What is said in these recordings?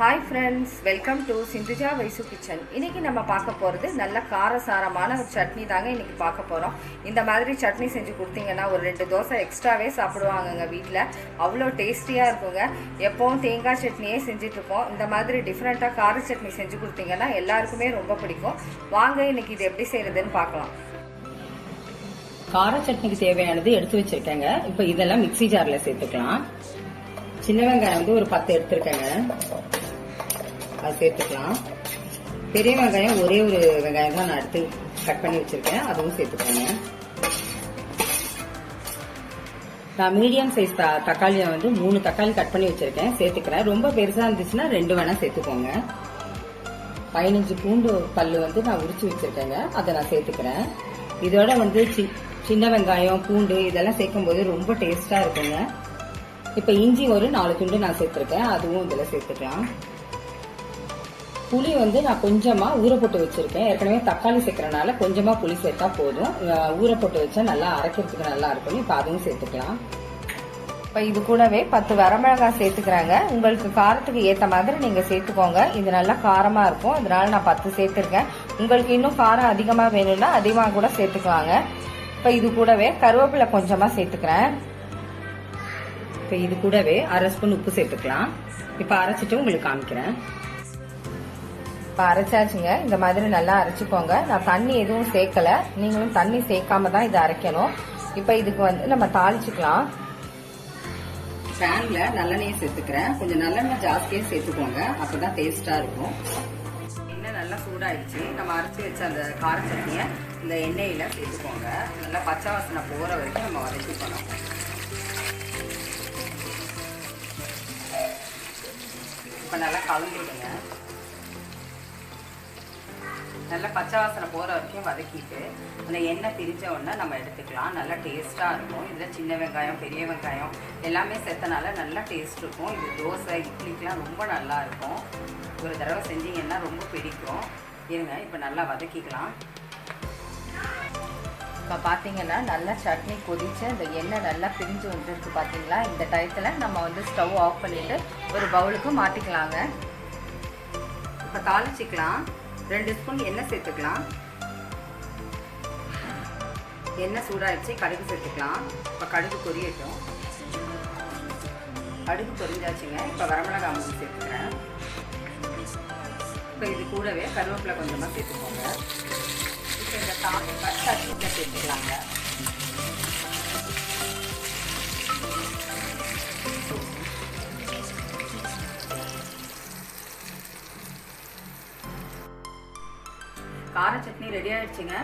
Hi friends welcome to Sindhuja Vaishu kitchen இன்றைக்கி நம்ம பார்க்க போகிறது நல்ல காரசாரமான ஒரு சட்னி தாங்க இன்னைக்கு பார்க்க போகிறோம் இந்த மாதிரி சட்னி செஞ்சு கொடுத்தீங்கன்னா ஒரு ரெண்டு தோசை எக்ஸ்ட்ராவே சாப்பிடுவாங்கங்க வீட்டில் அவ்வளோ டேஸ்டியாக இருக்குங்க. எப்போவும் தேங்காய் சட்னியே செஞ்சிட்ருக்கோம் இந்த மாதிரி டிஃப்ரெண்ட்டாக கார சட்னி செஞ்சு கொடுத்தீங்கன்னா எல்லாருக்குமே ரொம்ப பிடிக்கும். வாங்க இன்னைக்கு இது எப்படி செய்கிறதுன்னு பார்க்கலாம். கார சட்னிக்கு தேவையானது எடுத்து வச்சிருக்கேங்க. இப்போ இதெல்லாம் மிக்ஸி ஜாரில் சேர்த்துக்கலாம். சின்ன வெங்காயம் வந்து ஒரு பத்து எடுத்துருக்கேங்க. அது சேர்த்துக்கலாம். பெரிய வெங்காயம் ஒரே ஒரு வெங்காயம் தான் நான் எடுத்து கட் பண்ணி வச்சிருக்கேன். அதுவும் சேர்த்துக்கோங்க. நான் மீடியம் சைஸ் தக்காளியை வந்து மூணு தக்காளி கட் பண்ணி வச்சிருக்கேன். சேர்த்துக்கிறேன். ரொம்ப பெருசா இருந்துச்சுன்னா ரெண்டு வேணா சேர்த்துக்கோங்க. பதினஞ்சு பூண்டு பல்லு வந்து நான் உரிச்சு வச்சிருக்கேங்க. அதை நான் சேர்த்துக்கிறேன். இதோட வந்து சி- சின்ன வெங்காயம் பூண்டு இதெல்லாம் சேர்க்கும் போது ரொம்ப டேஸ்டா இருக்குங்க. இப்ப இஞ்சி ஒரு நாலு துண்டு நான் சேர்த்துருக்கேன். அதுவும் இதில் சேர்த்துக்கலாம். புளி வந்து நான் கொஞ்சமாக ஊற போட்டு வச்சிருக்கேன். ஏற்கனவே தக்காளி சேர்க்கறனால கொஞ்சமாக புளி சேர்த்தா போதும். அஹ் ஊற போட்டு வச்சா நல்லா அரைக்கிறதுக்கு நல்லா இருக்கும். இப்போ அதுவும் சேர்த்துக்கலாம். இப்போ இது கூடவே பத்து வரமிளகாய் சேர்த்துக்கிறாங்க. உங்களுக்கு காரத்துக்கு ஏற்ற மாதிரி நீங்கள் சேர்த்துக்கோங்க. இது நல்லா காரமாக இருக்கும். அதனால நான் பத்து சேர்த்துருக்கேன். உங்களுக்கு இன்னும் காரம் அதிகமாக வேணும்னா அதிகமாக கூட சேர்த்துக்குவாங்க இப்போ இது கூடவே கருவேப்பிலை கொஞ்சமாக சேர்த்துக்கிறேன். இப்போ இது கூடவே அரை ஸ்பூன் உப்பு சேர்த்துக்கலாம். இப்போ அரைச்சிட்டு உங்களுக்கு காமிக்கிறேன். இப்போ அரைச்சாச்சுங்க. இந்த மாதிரி நல்லா அரைச்சிக்கோங்க. நான் தண்ணி எதுவும் சேர்க்கல. நீங்களும் தண்ணி சேர்க்காம தான் இதை அரைக்கணும். இப்போ இதுக்கு வந்து நம்ம தாளிச்சுக்கலாம். பேனில் நல்லெண்ணெயை சேர்த்துக்கிறேன். கொஞ்சம் நல்லெண்ணெய் ஜாஸ்தியாக சேர்த்துக்கோங்க. அப்போ தான் டேஸ்ட்டாக இருக்கும். எண்ணெய் நல்லா சூடாயிடுச்சு. நம்ம அரைச்சி வச்ச அந்த கார சட்னியை இந்த எண்ணெயில் சேர்த்துக்கோங்க. நல்லா பச்சை வாசனை போகிற வரைக்கும் நம்ம வதக்கிக்கணும் இப்போ நல்லா கலந்துடுங்க. நல்லா பச்சை வாசனை போகிற வரைக்கும் வதக்கிட்டு அந்த எண்ணெய் பிரிஞ்ச உடனே நம்ம எடுத்துக்கலாம். நல்லா டேஸ்ட்டாக இருக்கும். இதில் சின்ன வெங்காயம் பெரிய வெங்காயம் எல்லாமே சேர்த்தனால நல்லா டேஸ்ட் இருக்கும். இது தோசை இட்லிக்கெலாம் ரொம்ப நல்லா இருக்கும். ஒரு தடவை செஞ்சீங்கன்னா ரொம்ப பிடிக்கும். இருங்க இப்போ நல்லா வதக்கிக்கலாம். இப்போ பார்த்தீங்கன்னா நல்லா சட்னி கொதித்து அந்த எண்ணெய் நல்லா பிரிஞ்சு வந்துருக்கு பார்த்தீங்களா இந்த டயத்தில் நம்ம வந்து ஸ்டவ் ஆஃப் பண்ணிவிட்டு ஒரு பவுலுக்கு மாற்றிக்கலாங்க இப்போ தாளிச்சிக்கலாம். ரெண்டு ஸ்பூன் எண்ணெய் சேர்த்துக்கலாம். எண்ணெய் சூடாகிடுச்சு கடுகு சேர்த்துக்கலாம். இப்போ கடுகு பொரியட்டும். கடுகு பொரிஞ்சாச்சுங்க. இப்போ வரமிளகா மூணு சேர்த்துக்கிறேன். இப்போ இது கூடவே கருவேப்பிலை கொஞ்சமாக சேர்த்துக்கோங்க. இப்போ இந்த தாளிப்பை கார சட்னி ரெடி ஆகிடுச்சிங்க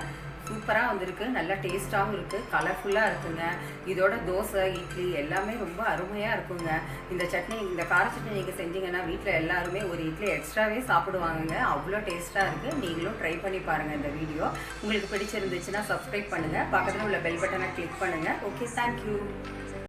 சூப்பராக வந்திருக்கு. நல்லா டேஸ்ட்டாகவும் இருக்குது கலர்ஃபுல்லாக இருக்குங்க. இதோட தோசை இட்லி எல்லாமே ரொம்ப அருமையாக இருக்குங்க. இந்த சட்னி இந்த கார சட்னி நீங்கள் செஞ்சீங்கன்னா வீட்டில் எல்லாருமே ஒரு இட்லி எக்ஸ்ட்ராவே சாப்பிடுவாங்கங்க. அவ்வளோ டேஸ்ட்டாக இருக்குது நீங்களும் ட்ரை பண்ணி பாருங்கள் இந்த வீடியோ உங்களுக்கு பிடிச்சிருந்துச்சுன்னா சப்ஸ்கிரைப் பண்ணுங்கள் பக்கத்தில் உள்ள பெல் பட்டனை கிளிக் பண்ணுங்கள் ஓகே தேங்க்யூ